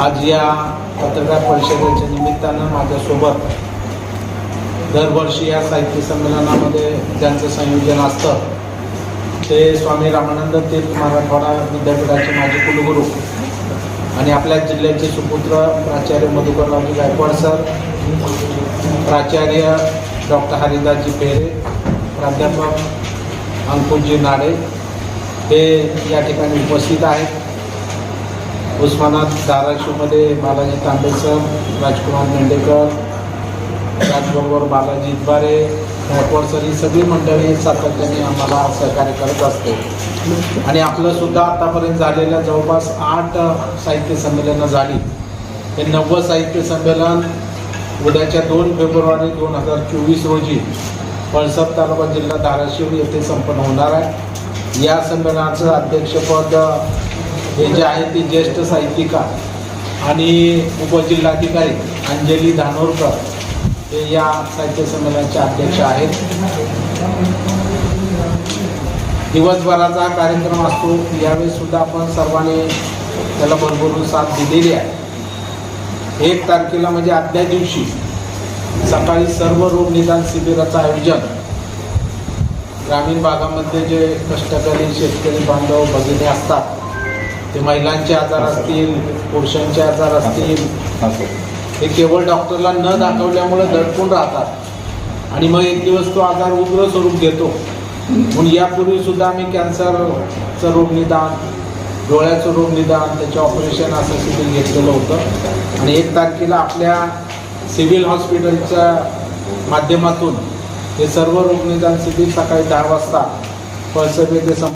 आज या पत्रकार परिषदेच्या निमित्तानं माझ्यासोबत दरवर्षी या साहित्य संमेलनामध्ये ज्यांचं संयोजन असतं ते स्वामी रामानंद तीर्थ मराठवाडा विद्यापीठाचे माजी कुलगुरू आणि आपल्या जिल्ह्याचे सुपुत्र प्राचार्य मधुकररावजी गायकवाड सर प्राचार्य डॉक्टर हरिदासजी पेरे प्राध्यापक अंकुशजी नाडे हे या ठिकाणी उपस्थित आहेत. उस्मानात धाराशिवमध्ये बालाजी तांबेसर राजकुमार मेंढेकर त्याचबरोबर बालाजी इतबारे गायकवाड सर ही सगळी मंडळी सातत्याने आम्हाला सहकार्य करत असते. आणि आपलंसुद्धा आतापर्यंत झालेल्या जवळपास आठ साहित्य संमेलनं झाली. हे नव्वद साहित्य संमेलन उद्याच्या दोन फेब्रुवारी दोन हजार चोवीस रोजी पळसप तालुका जिल्हा धाराशिव येथे संपन्न होणार आहे. या संमेलनाचं अध्यक्षपद हे जे आहे ते ज्येष्ठ साहित्यिका आणि उपजिल्हाधिकारी अंजली धानोरकर हे या साहित्य संमेलनाचे अध्यक्ष आहेत. दिवसभराचा कार्यक्रम असतो. यावेळी सुद्धा आपण सर्वांनी त्याला भरभरून साथ दिलेली आहे. एक तारखेला म्हणजे आदल्या दिवशी सकाळी सर्व रोग निदान शिबिराचं आयोजन ग्रामीण भागामध्ये जे कष्टकरी शेतकरी बांधव भगिनी असतात ते महिलांचे आजार असतील पुरुषांचे आजार असतील. हे केवळ डॉक्टरला न दाखवल्यामुळे दडपून राहतात. आणि मग एक दिवस तो आजार उग्र स्वरूप घेतो. म्हणून यापूर्वी सुद्धा आम्ही कॅन्सरचं रोग निदान डोळ्याचं रोग निदान त्याचे ऑपरेशन असं शिबिर घेतलेलं होतं. आणि एक तारखेला आपल्या सिव्हिल हॉस्पिटलच्या माध्यमातून हे सर्व रोग निदान शिबिर सकाळी दहा वाजता येथे संप